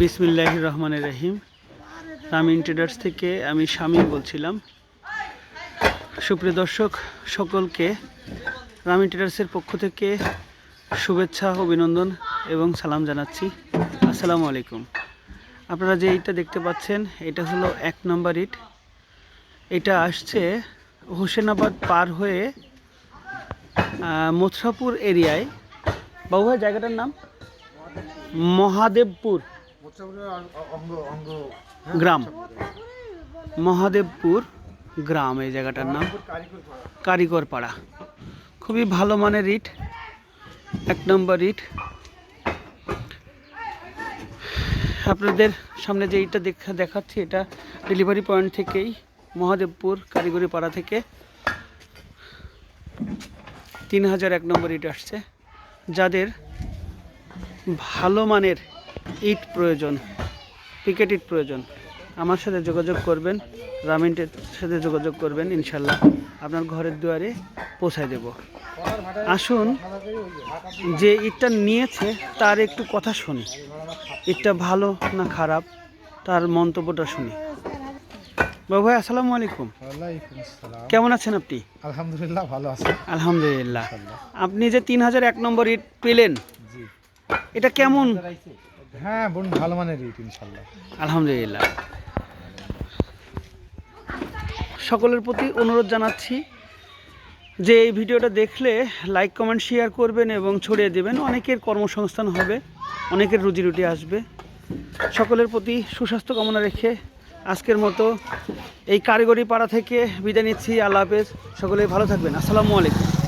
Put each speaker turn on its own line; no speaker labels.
বিসমিল্লাহ রহমানের রহিম। রামিন ট্রেডার্স থেকে আমি শামীম বলছিলাম। সুপ্রিয় দর্শক, সকলকে রামিন ট্রেডার্সের পক্ষ থেকে শুভেচ্ছা, অভিনন্দন এবং সালাম জানাচ্ছি। আসসালামু আলাইকুম। আপনারা যে ইটটা দেখতে পাচ্ছেন, এটা হলো এক নম্বর ইট। এটা আসছে হোসেনাবাদ পার হয়ে মথুরাপুর এরিয়ায়। বাবু জায়গাটার নাম? মহাদেবপুর গ্রাম। মহাদেবপুর গ্রাম এই জায়গাটার নাম।
কারিগর
পাড়া খুবই ভালো মানের ইট। এক নম্বর ইট। আপনাদের সামনে যে ইটটা দেখা, দেখাচ্ছি, এটা ডেলিভারি পয়েন্ট থেকেই মহাদেবপুর কারিগরি পাড়া থেকে তিন হাজার এক নম্বর ইট আসছে। যাদের ভালো মানের ইট প্রয়োজন পিকেট ইট প্রয়োজন। আমার সাথে যোগাযোগ করবেন রামিনটের সাথে যোগাযোগ করবেন ইনশাল্লাহ আপনার ঘরের দুয়ারে পৌঁছায় দেব। আসুন যে ইটটা নিয়েছে তার একটু কথা শুনি। ইটটা ভালো না খারাপ তার মন্তব্যটা শুনি। বাবু ভাই আসসালামু আলাইকুম।
ওয়ালাইকুম
কেমন আছেন আপনি?
আলহামদুলিল্লাহ ভালো আছে।
আলহামদুলিল্লাহ। আপনি যে তিন হাজার এক নম্বর ইট পেলেন এটা কেমন?
হ্যাঁ বোন ভালো মানের রিট ইনশাল্লাহ।
আলহামদুলিল্লাহ। সকলের প্রতি অনুরোধ জানাচ্ছি যে এই ভিডিওটা দেখলে লাইক কমেন্ট শেয়ার করবেন এবং ছড়িয়ে দেবেন। অনেকের কর্মসংস্থান হবে অনেকের রুজি রুটি আসবে। সকলের প্রতি সুস্বাস্থ্য কামনা রেখে আজকের মতো এই কারিগরি পাড়া থেকে বিদায় নিচ্ছি। আল্লাহ হাফেজ। সকলে ভালো থাকবেন। আসসালামু আলাইকুম।